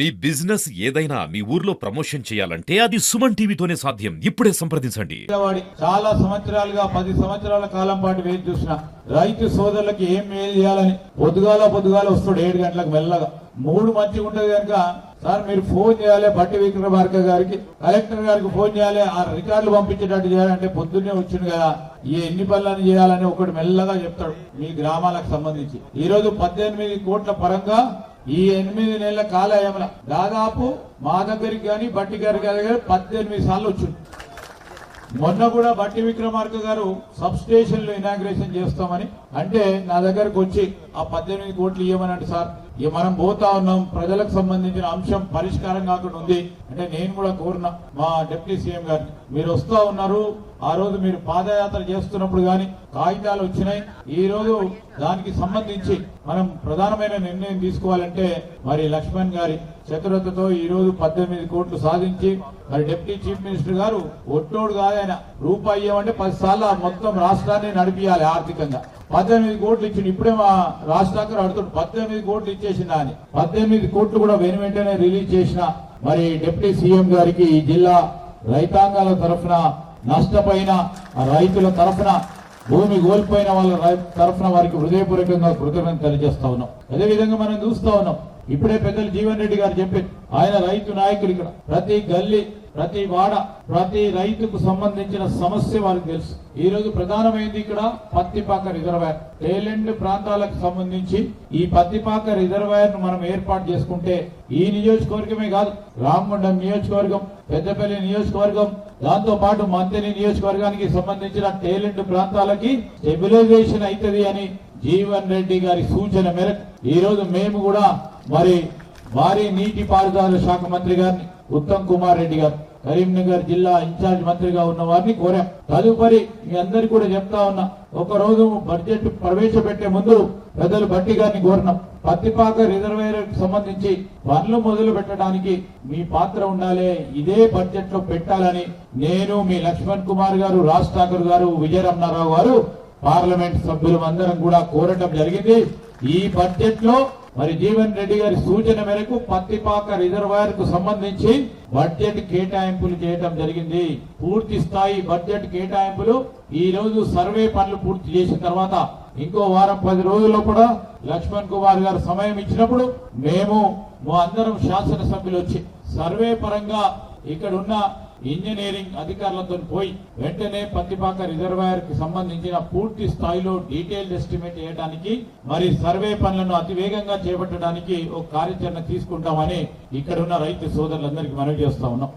మీ business ఏదైనా మీ ఊర్లో promotion చేయాలంటే అది సుమన్ టీవీతోనే సాధ్యం. ఇప్పుడే సంప్రదించండి. చాలా సంవత్సరాలుగా పది సంవత్సరాల కాలం పాటు వేచి చూసిన రైతు సోదరులకి ఏం మేలు చేయాలని పొద్దుగాల పొద్దుగాల వస్తాడు ఏడు గంటలకు మెల్లగా. మూడు మంచి ఉంటది కనుక సార్ మీరు ఫోన్ చేయాలి బట్టి విక్రమార్క గారికి కలెక్టర్ గారికి ఫోన్ చేయాలి ఆ రికార్డులు పంపించేటట్టు చేయాలంటే పొద్దున్నే వచ్చింది కదా. ఈ ఎన్ని పనులను చేయాలని ఒకటి మెల్లగా చెప్తాడు మీ గ్రామాలకు సంబంధించి. ఈ రోజు పద్దెనిమిది కోట్ల పరంగా ఈ ఎనిమిది నెలల కాలయంలో దాదాపు మా దగ్గరికి కానీ బట్టి గారి గారి పద్దెనిమిది సార్లు వచ్చింది మొన్న కూడా బట్టి విక్రమార్క గారు సబ్ స్టేషన్లు ఇనాగ్రేషన్ చేస్తామని అంటే నా దగ్గరకు వచ్చి ఆ పద్దెనిమిది కోట్లు ఇవ్వమని సార్. ఇక మనం పోతా ఉన్నాం. ప్రజలకు సంబంధించిన అంశం పరిష్కారం కాకుండా ఉంది అంటే నేను కూడా కోరిన మా డిప్యూటీ సీఎం గారిని మీరు వస్తా ఉన్నారు. ఆ రోజు మీరు పాదయాత్ర చేస్తున్నప్పుడు గాని కాగితాలు వచ్చినాయి. ఈ రోజు దానికి సంబంధించి మనం ప్రధానమైన నిర్ణయం తీసుకోవాలంటే మరి లక్ష్మణ్ గారి చతురతతో ఈ రోజు పద్దెనిమిది కోట్లు సాధించి మరి డిప్యూటీ చీఫ్ మినిస్టర్ గారు ఒట్టోడు కాదైన రూపాయి ఇవ్వమంటే పది సార్లు మొత్తం రాష్ట్రాన్ని నడిపియాలి ఆర్థికంగా. పద్దెనిమిది కోట్లు ఇచ్చింది ఇప్పుడే మా రాష్ట్రానికి అడుగుతాడు పద్దెనిమిది కోట్లు ఇచ్చేసిన అని. పద్దెనిమిది కోట్లు కూడా వెను వెంటనే రిలీజ్ చేసిన మరి డిప్యూటీ సీఎం గారికి ఈ జిల్లా రైతాంగాల తరఫున నష్టపోయిన రైతుల తరఫున భూమి కోల్పోయిన వాళ్ళ రై- తరఫున వారికి హృదయపూర్వకంగా కృతజ్ఞత తెలియజేస్తా ఉన్నాం. అదేవిధంగా మనం చూస్తా ఉన్నాం ఇప్పుడే పెద్దలు జీవన్ రెడ్డి గారు చెప్పారు ఆయన రైతు నాయకులు ఇక్కడ ప్రతి గల్లీ ప్రతి వాడ ప్రతి రైతుకు సంబంధించిన సమస్య వారికి తెలుసు. ఈ రోజు ప్రధానమైంది ఇక్కడ పత్తిపాక రిజర్వాయర్. టేలెండ్ ప్రాంతాలకు సంబంధించి ఈ పత్తిపాక రిజర్వాయర్ను మనం ఏర్పాటు చేసుకుంటే ఈ నియోజకవర్గమే కాదు రామగుండం నియోజకవర్గం పెద్దపల్లి నియోజకవర్గం దాంతో పాటు మంత్రి నియోజకవర్గానికి సంబంధించిన టేలెంట్ ప్రాంతాలకి స్టెబిలైజేషన్ అవుతుంది అని జీవన్ రెడ్డి గారి సూచన మేరకు. ఈ రోజు మేము కూడా మరి భారీ నీటి పారుదల శాఖ మంత్రి గారిని ఉత్తమ్ కుమార్ రెడ్డి గారు కరీంనగర్ జిల్లా ఇన్ఛార్జ్ మంత్రిగా ఉన్న వారిని కోరాం. తదుపరి మీ అందరికి కూడా చెప్తా ఉన్నా ఒక రోజు బడ్జెట్ ప్రవేశపెట్టే ముందు పెద్దలు బట్టి గారిని కోరినాం. పత్తిపాక రిజర్వేర్ సంబంధించి పనులు మొదలు పెట్టడానికి మీ పాత్ర ఉండాలి ఇదే బడ్జెట్లో పెట్టాలని నేను మీ లక్ష్మణ్ కుమార్ గారు రాజ్ ఠాకూర్ గారు విజయరమణారావు గారు పార్లమెంట్ సభ్యులు అందరం కూడా కోరటం జరిగింది. ఈ బడ్జెట్లో మరి జీవన్ రెడ్డి గారి సూచన మేరకు పత్తిపాక రిజర్వాయర్కు సంబంధించి బడ్జెట్ కేటాయింపులు చేయడం జరిగింది. పూర్తి స్థాయి బడ్జెట్ కేటాయింపులు ఈ రోజు సర్వే పనులు పూర్తి చేసిన తర్వాత ఇంకో వారం పది రోజుల్లో కూడా లక్ష్మణ్ కుమార్ గారు సమయం ఇచ్చినప్పుడు మేము మా అందరం శాసనసభ్యులు వచ్చి సర్వే పరంగా ఇక్కడ ఉన్న ఇంజనీరింగ్ అధికారులతో పోయి వెంటనే పత్తిపాక రిజర్వాయర్కి సంబంధించిన పూర్తి స్థాయిలో డీటెయిల్డ్ ఎస్టిమేట్ చేయడానికి మరి సర్వే పనులను అతి వేగంగా చేపట్టడానికి ఒక కార్యాచరణ తీసుకుంటామని ఇక్కడ ఉన్న రైతు సోదరులందరికీ మనవి చేస్తా ఉన్నాం.